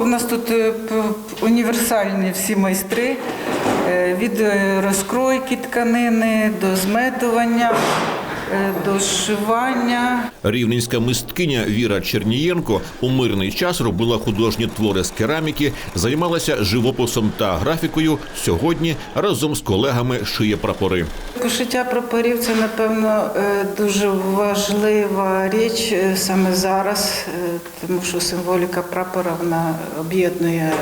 У нас тут е, універсальні всі майстри е, від е, розкройки тканини до зметування, е, до зшивання. Рівненська мисткиня Віра Чернієнко у мирний час робила художні твори з кераміки, займалася живописом та графікою. Сьогодні разом з колегами шиє прапори. Пошиття прапорів це, напевно, е, дуже важлива річ е, саме зараз, тому що символіка прапора вона об'єднує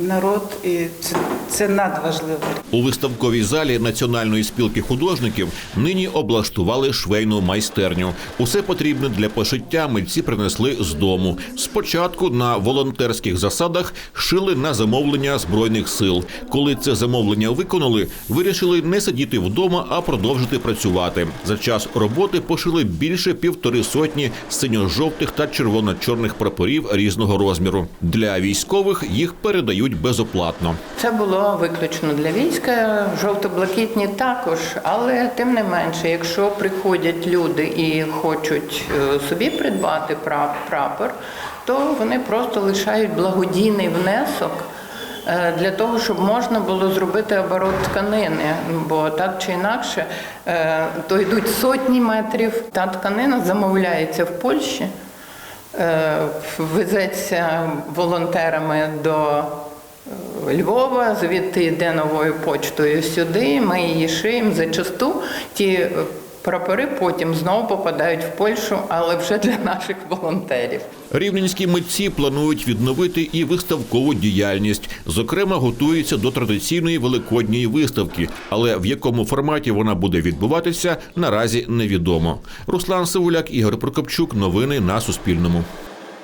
народ, і це, це надважливо. У виставковій залі Національної спілки художників нині облаштували швейну майстерню. Усе потрібне для пошиття митці принесли з дому. Спочатку на волонтерських засадах шили на замовлення збройних сил. Коли це замовлення виконали, вирішили не сидіти вдома, а продовжити працювати. За час роботи пошили більше півтори сотні синьо-жовтих та червоно-чорних прапорів різного розміру. Для військових їх передають безоплатно. Це було виключно для війська, жовто-блакитні також, але тим не менше, якщо приходять люди і хочуть е, собі придбати прапор, то вони просто лишають благодійний внесок. е, Для того, щоб можна було зробити оборот тканини, бо так чи інакше, е, то йдуть сотні метрів. Та тканина замовляється в Польщі, везеться волонтерами до Львова, звідти йде новою почтою сюди. Ми її шиємо зачасту. Ті е, прапори потім знову попадають в Польщу, але вже для наших волонтерів. Рівненські митці планують відновити і виставкову діяльність. Зокрема, готуються до традиційної великодньої виставки, але в якому форматі вона буде відбуватися, наразі невідомо. Руслан Сивуляк, Ігор Прокопчук. Новини на Суспільному.